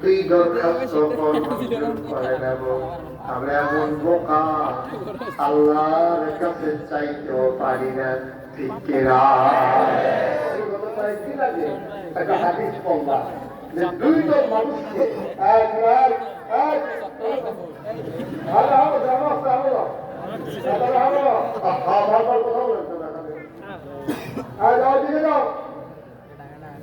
তুই দরখাস্ত আমরা এমন বোকা মানুষকে ভালো ভালো হ্যাঁ ভালো ভালো কথা বলছো না হ্যাঁ যাও দিকে যাও কেসে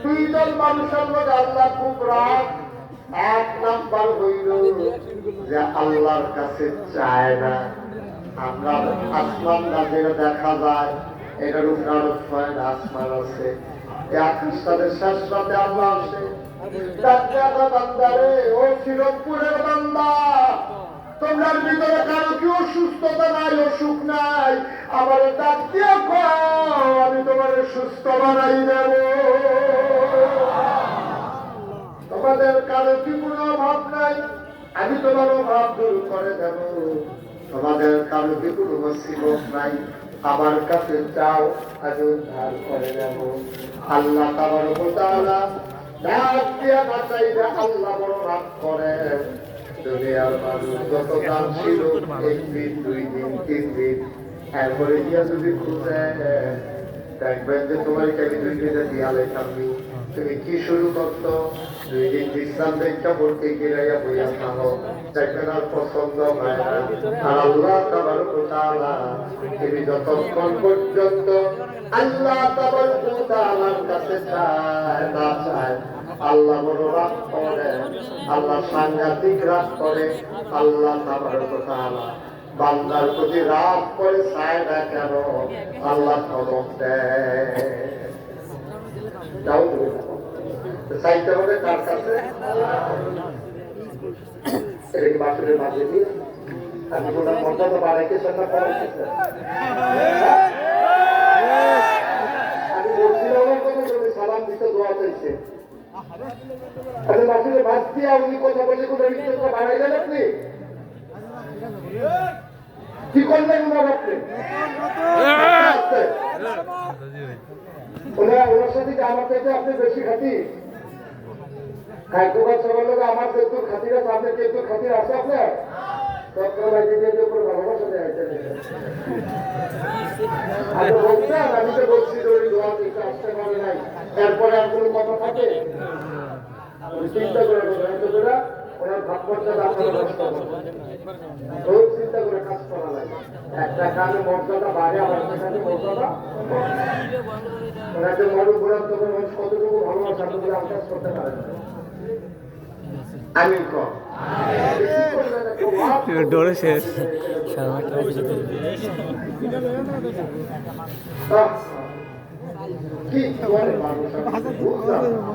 দুইজন মানুষের মধ্যে আল্লাহ খুব রাগ। এক নাম্বার হইল যে আল্লাহর কাছে চায় না। আমরা আসমান না যেটা দেখা যায়, এটার উপরে আরও ছয়টা আসমান আছে। রাতে আল্লাহ তোমার অসুস্থতা নাই, অসুখ নাই। আমার ডাক দিয়ে আমি তোমার সুস্থ বানাই দেব তোমাদের কারও কি কোনো অভাব নাই? আমি তোমার অভাব দূর করে দেব। তোমাদের কারও কি কোনো মুসিবত নাই? আমার কাছে যাও, আমি উদ্ধার করে দেব। আল্লাহ তাবার ডাক দিয়া বাঁচাইলে আল্লাহ বড় রাগ করে। এরপরে গিয়া যদি দেখবেন যে তোমার দিনে দিয়ালে থাকবি তুমি কি শুরু করতো? আল্লাহ যতক্ষণ পর্যন্ত আল্লাহ বড় রাগ করে, আল্লাহ সাংঘাতিক রাগ করে, আল্লাহ তাবার তাআলা বান্দার প্রতি রাগ করে চায় না কেন? আল্লাহ খবর দেয়। চাইতে হবে কার কাছে? এটা কি বাসুরের মাঝে দিয়ে? আমি কোনো মর্যাদা বাড়াইতে সেটা করার আমি বলছিলাম আমার সালাম দিতে দোয়া চাইছে। আচ্ছা মাছ দিয়ে উনি কথা বলে কোনো ইজ্জতটা বাড়াইলেন আপনি? কি করলেন আপনি? সাথে আমার আপনি বেশি খাতি সবার লোক আমার যেহেতু খাতির আছে আপনার? যেহেতু খাতির আছে আপনার আপনি আমি তো বলছি যে ওই দোয়া দিতে আসতে পারে নাই। এরপরে আর কোনো কথা থাকে? আপনি চিন্তা করে বলবেন ওনার ভাবমর্যাদা খুব চিন্তা করে কাজ করা লাগে একটা কানে মর্যাদা বাড়ে আর একটা কানে মর্যাদা কমে। ওনাকে মরু তখন মানুষ কতটুকু ভালোবাসা আপনি আন্দাজ করতে পারেন আমি কম ডরে শেষ কি করে মানুষ আমি বুঝলাম না।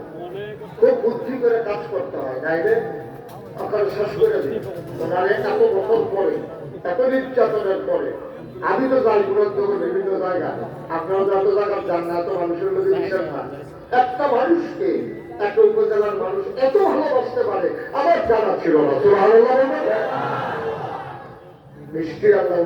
খুব বুদ্ধি করে কাজ করতে হয় নাইলে আপনার শেষ করে দিই এত বছর পরে এত নির্যাতনের পরে। আমি তো যাই গুরুত্বপূর্ণ বিভিন্ন জায়গা, আপনারা তো এত জায়গা যান না, এত মানুষের মধ্যে বিশ্বাস না একটা মানুষকে একটা উপজেলার মানুষ এত ভালোবাসতে পারে, আমার জানা ছিল না। তো ভালো নিশ্চয়ই আল্লাহ